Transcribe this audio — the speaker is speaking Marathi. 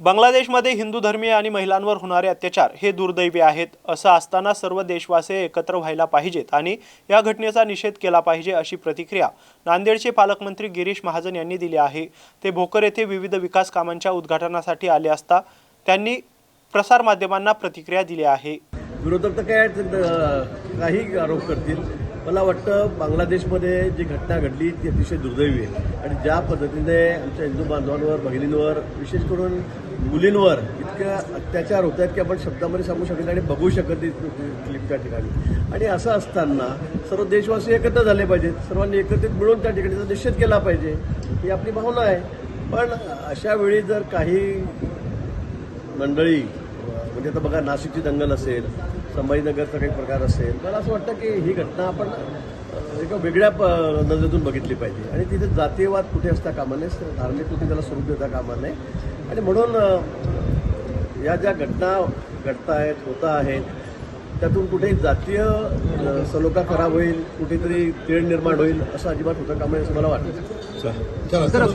बांगलादेशमध्ये हिंदू धर्मीय आणि महिलांवर होणारे अत्याचार हे दुर्दैवी आहेत असं असताना सर्व देशवासीय एकत्र व्हायला पाहिजेत आणि या घटनेचा निषेध केला पाहिजे अशी प्रतिक्रिया नांदेडचे पालकमंत्री गिरीश महाजन यांनी दिली आहे. ते भोकर येथे विविध विकास कामांच्या उद्घाटनासाठी आले असता त्यांनी प्रसारमाध्यमांना प्रतिक्रिया दिली आहे. विरोधक तर काही आरोप करतील. मला वाटतं बांगलादेशमध्ये जी घटना घडली ती अतिशय दुर्दैवी आहे. आणि ज्या पद्धतीने आमच्या हिंदू बांधवांवर भगिनींवर विशेष करून मुलींवर इतक्या अत्याचार होत आहेत की आपण शब्दामध्ये सांगू शकत आणि बघू शकत नाही क्लिप त्या ठिकाणी. आणि असं असताना सर्व देशवासी एकत्र झाले पाहिजेत. सर्वांनी एकत्रित मिळून त्या ठिकाणी त्याचा निषेध केला पाहिजे. ही आपली भावना आहे. पण अशा वेळी जर काही मंडळी म्हणजे आता बघा नाशिकची दंगल असेल संभाजीनगरचा काही प्रकार असेल मला असं वाटतं की ही घटना आपण एका वेगळ्या प नजरेतून बघितली पाहिजे. आणि तिथे जातीयवाद कुठे असता कामा नये धार्मिक कुठे त्याला स्वरूप देता कामा नये. आणि म्हणून या ज्या घटना घडत आहेत होत आहेत त्यातून कुठेही जातीय सलोखा खराब होईल कुठेतरी तेढ निर्माण होईल असं अजिबात होतं कामा नये असं मला वाटतं. चला.